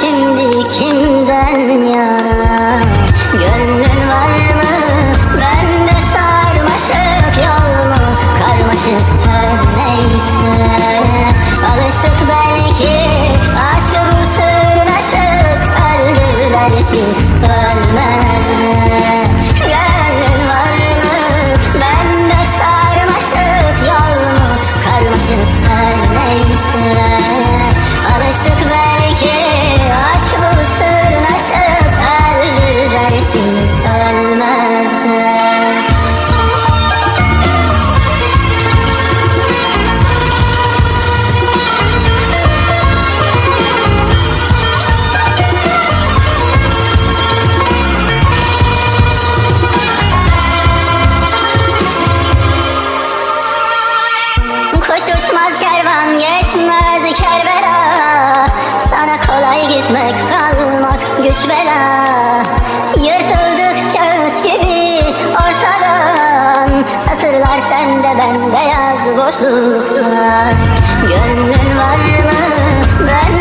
kimden yana Gönlün var mı? Bende sarmaşık yol mu? Karmaşık her neyse Alıştık belki aşkı bu sırnaşık Öldür dersin gitmek kalmak güç bela. Yırtıldık kağıt gibi ortadan. Satırlar sende ben beyaz boşlukta. Gönlün var mı? Ben